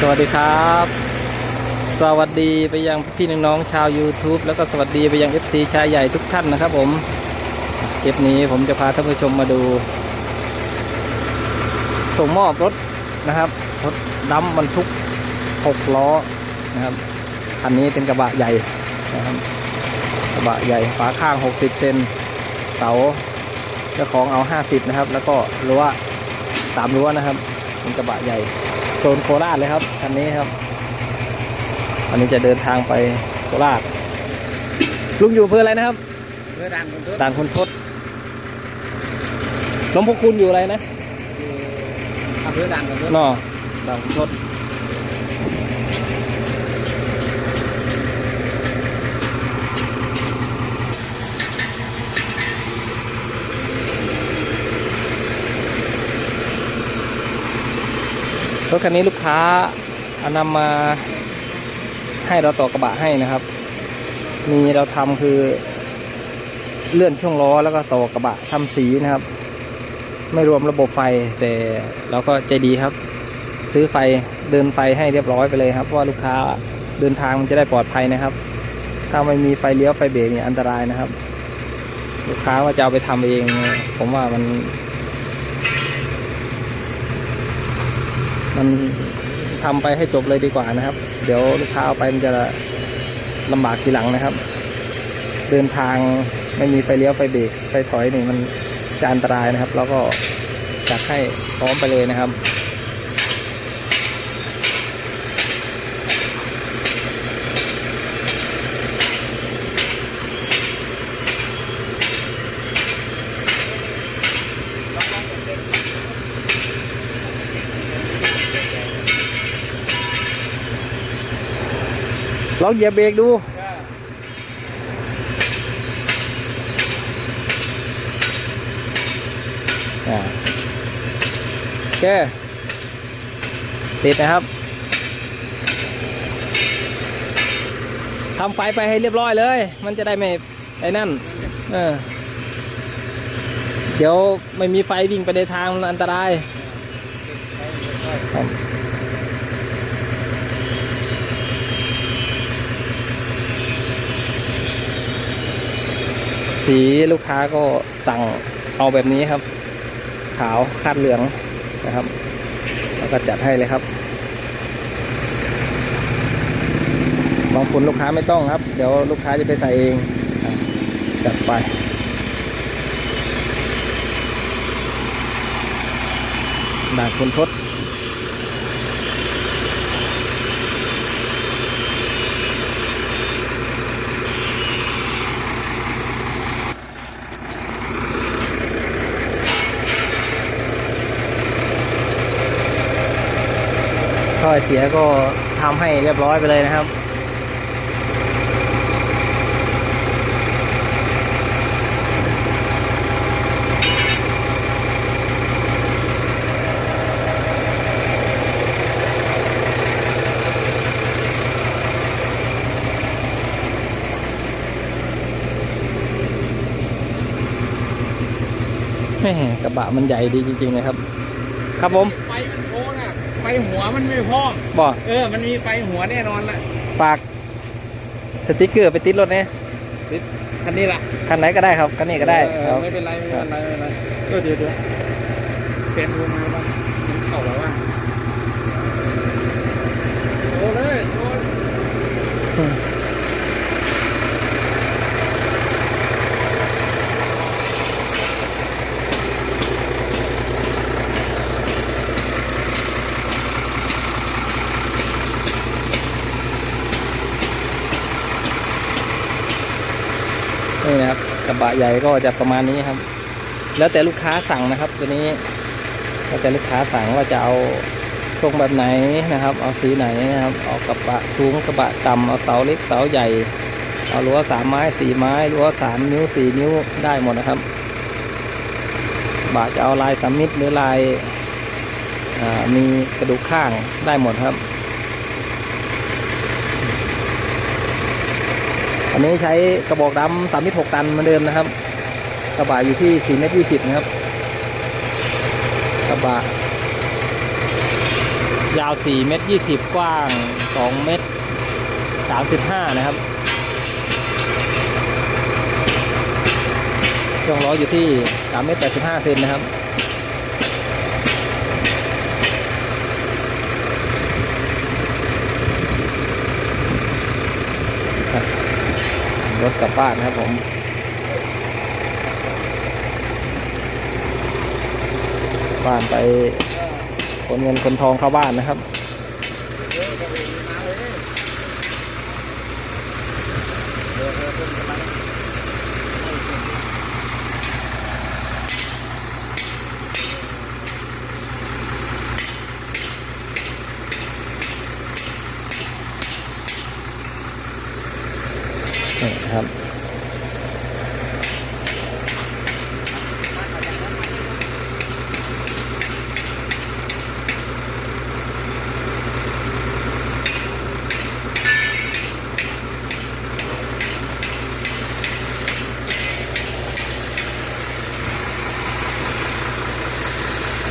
สวัสดีครับ สวัสดีไปยังพี่น้องๆชาว YouTube แล้วก็สวัสดีไปยัง FC ชายใหญ่ทุกท่านนะครับผมคลิปนี้ผมจะพาท่านผู้ชมมาดู ส่งมอบรถนะครับรถดำบรรทุก 6 ล้อนะครับคันนี้เป็นกระบะใหญ่นะครับกระบะใหญ่ฝาข้าง 60 เซนเสาเจ้าของเอา 50 นะครับ แล้วก็รั้วสามรั้วนะครับ เป็นกระบะใหญ่ ซนโคราชเลยครับคันนี้ครับอันนี้จะเดินทางไปโคราชลุงอยู่อำเพื่ออะไรนะครับเมื่อดังคนทุกด่านคุณทศหลวงพ่อคุณอยู่อะไรนะอำเภอดังคนทุกนอด่านคุณทศ ถคันนี้ลูกค้าเอานำมาให้เราต่อกระบะให้นะครับ มีเราทำคือเลื่อนช่วงล้อแล้วก็ต่อกระบะทำสีนะครับ ไม่รวมระบบไฟแต่เราก็ใจดีครับ ซื้อไฟเดินไฟให้เรียบร้อยไปเลยครับเพราะว่าลูกค้าเดินทางมันจะได้ปลอดภัยนะครับ ถ้าไม่มีไฟเลี้ยวไฟเบรกเนี่ยอันตรายนะครับ ลูกค้าว่าจะเอาไปทำเอง ผมว่ามัน มันทำไปให้จบเลยดีกว่านะครับ เดี๋ยวลูกค้าเอาไปมันจะลำบากทีหลังนะครับ เดินทางไม่มีไฟเลี้ยวไฟเบรกไฟถอยนี่มันจะอันตรายนะครับ แล้วก็จัดให้พร้อมไปเลยนะครับ ลองเหยียบเบรกดูโอเคติดนะครับทำไฟไปให้เรียบร้อยเลย มันจะได้ไม่ไอ้นั่น เออ เดี๋ยวไม่มีไฟวิ่งไปในทางมันอันตรายครับ สีลูกค้าก็สั่งเอาแบบนี้ครับ ขาวคาดเหลืองนะครับ แล้วก็จัดให้เลยครับบางฝุ่นลูกค้าไม่ต้องครับ เดี๋ยวลูกค้าจะไปใส่เองจัดไปด่านคุณทศ อยเสียก็ทำให้เรียบร้อยไปเลยนะครับแม่กระบะมันใหญ่ดีจริงๆนะครับ ครับผมไฟมันโค้งอะไฟหัวมันไม่พอบอกเออ มันมีไฟหัวแน่นอนละฝากสติกเกอร์ไปติดรถเนี่ยติดคันนี้ละคันไหนก็ได้ครับคันนี้ก็ได้เออครับไม่เป็นไรไม่เป็นไรไม่เป็นไรเออเดี๋ยวเดี๋ยวเป็นรูมาบ้างมันเข้าแล้วว่าโอ้เลยโอ้ย นี่นะครับ กระบะใหญ่ก็จะประมาณนี้ครับ แล้วแต่ลูกค้าสั่งนะครับ ตัวนี้แล้วแต่ลูกค้าสั่งว่าจะเอาทรงแบบไหนนะครับ เอาสีไหนนะครับ เอากระบะสูงกระบะต่ำเอาเสาเล็กเสาใหญ่ เอารั้วสามไม้สี่ไม้รั้วสามนิ้วสี่นิ้วได้หมดนะครับบะจะเอาลายสามมิตรหรือลายมีกระดูกข้างได้หมดครับ อันนี้ใช้กระบอกดำสามมิหกตันเหมือนเดิมนะครับ กระบะอยู่ที่สี่เมตรยี่สิบนะครับ กระบะ ยาว4เมตร20กว้าง2เมตร35นะครับช่วงล้ออยู่ที่3เมตร85เซนนะครับ รถกลับบ้านนะครับผมบ้านไปคนเงินคนทองเข้าบ้านนะครับนี่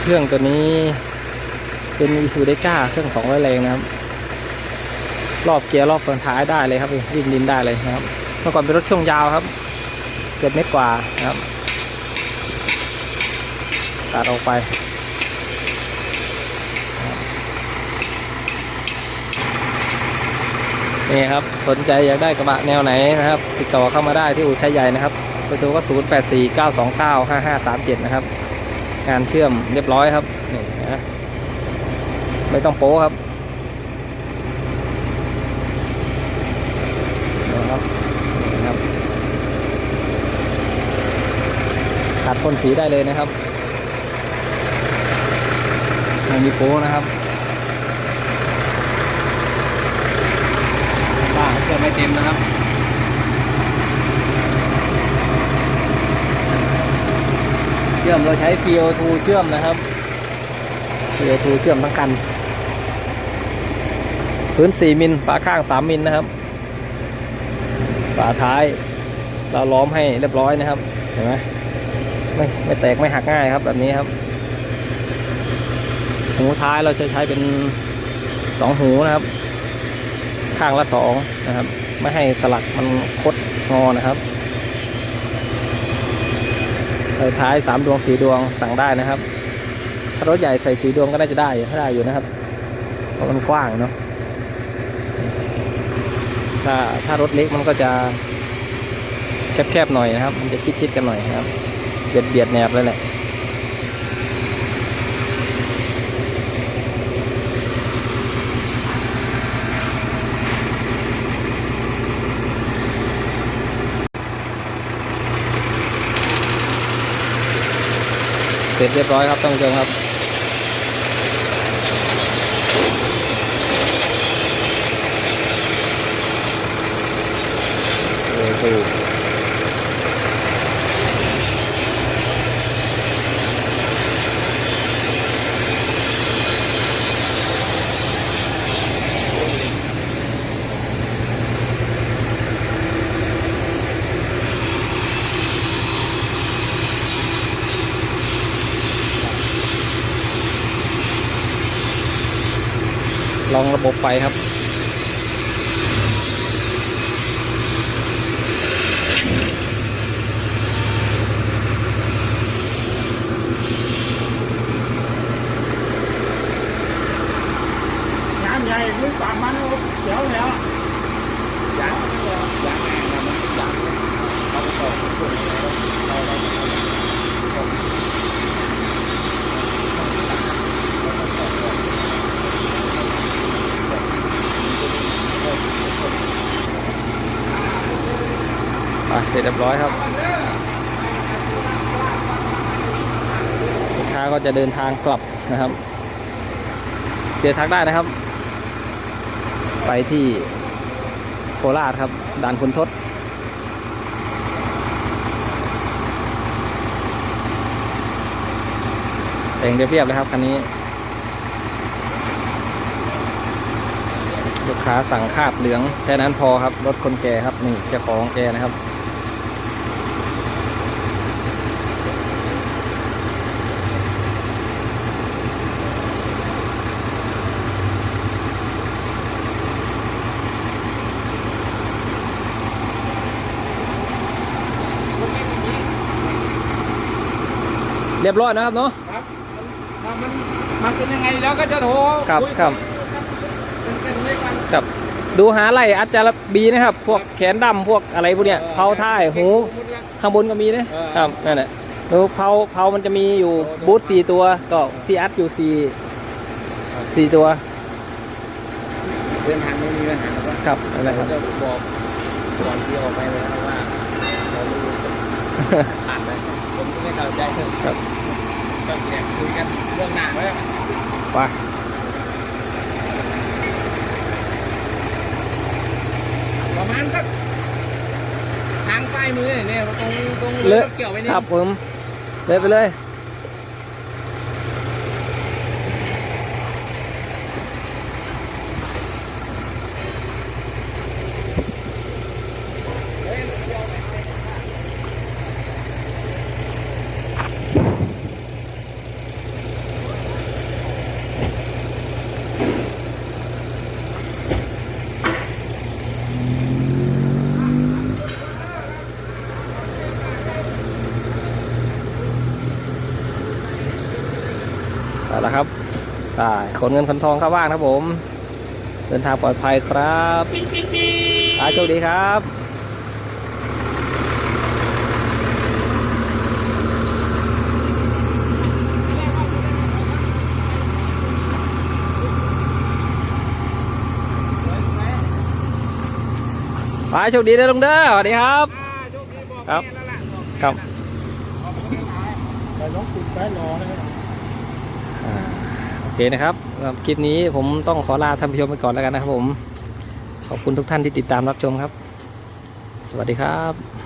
เครื่องตัวนี้ เป็นอีซูเดก้าเครื่อง200แรงนะครับ รอบเกียร์รอบเฟืองท้ายได้เลยครับวิ่งดินได้เลยนะครับ เมื่อก่อนเป็นรถช่วงยาวครับเกือบเมตรกว่านะครับตัดออกไปนี่ครับสนใจอยากได้กระบะแนวไหนนะครับ ติดต่อเข้ามาได้ที่อู่ชัยใหญ่นะครับเบอร์โทรก็ 0 8 4 9 2 9 5 5 3 7 นะครับ งานเชื่อมเรียบร้อยครับนี่นะไม่ต้องโป๊ครับนะครับนี่ครับขัดพ่นสีได้เลยนะครับไม่มีโป๊นะครับบ้างจะไม่เต็มนะครับ ชื่อมเราใช้ CO2 เชื่อมนะครับ CO2 เชื่อมทั้งคันพื้น 4 มิลฝาข้าง 3 มิลนะครับ ฝาท้าย เราล้อมให้เรียบร้อยนะครับ เห็นไหมไม่ไม่แตกไม่หักง่ายครับแบบนี้ครับ หูท้ายเราจะใช้เป็นสองหูนะครับ ข้างละสองนะครับ ไม่ให้สลักมันคดงอนะครับ ท้ายสามดวงสี่ดวงสั่งได้นะครับ ถ้ารถใหญ่ใส่สีดวงก็น่าจะได้ถ้าได้อยู่นะครับ เพราะมันกว้างเนาะ ถ้าถ้ารถเล็กมันก็จะแคบๆหน่อยนะครับ มันจะชิดๆกันหน่อยนะครับ เบียดเบียดแนบเลยแหละ ร็จเรียบร้อยครับท่านผู้ชมครับเออถูก ลองระบบไฟครับ งานใหญ่ลูกปากมันเดี๋ยวแล้วยางยางยางเราต่อเราเรา อะ เรียบร้อยครับลูกค้าก็จะเดินทางกลับนะครับ เจอทักได้นะครับ ไปที่โคราชครับด่านคุณทศแต่งเรียบๆเลยครับคันนี้ลูกค้าสั่งคาบเหลืองแค่นั้นพอครับ รถคนแก่ครับ นี่เจ้าของแกนะครับ เรียบร้อยนะครับเนาะ ครับถ้ามันมันเป็นยังไงแล้วก็จะโทรครับยครับเป็นกันด้วยกันครับ ดูหาไหล่อัจจารบีนะครับ พวกแขนดำพวกอะไรพวกเนี้ยเผาท้ายหูข้างบนก็มีนะเออ ครับนั่นแหละดูเผาเผามันจะมีอยู่บูธสี่ตัว ก็ที่อัดอยู่สี่สี่ตัว เดินทางไม่มีปัญหาหรอกว่าครับนั่นแหละคเรารับ จะบอกก่อนที่ออกไปเลยนะว่าเราไม่รู้จะผ่านไหม ผมก็ไม่เข้าใจครับก็แอบคุยกันเรื่องหนาไว้แล้วไปประมาณสักทางซ้ายมือเนี่ยตรงตรงเลเลืยอเกี่ยวไปนี่ครับผมเลยไปเลย ละครับได้ขนเงินขนทองเข้าบ้านครับผม เดินทางปลอดภัยครับอาโชคดีครับไปโชคดีเด้อลุงเด้อสวัสดีครับอ่าโชคดีบอกครับแม่แล้วล่ะบอกครับแต่น้องติดแฟนรอนะอ่า โอเคนะครับสำหรับคลิปนี้ผมต้องขอลาท่านผู้ชมไปก่อนแล้วกันนะครับผม ขอบคุณทุกท่านที่ติดตามรับชมครับ สวัสดีครับ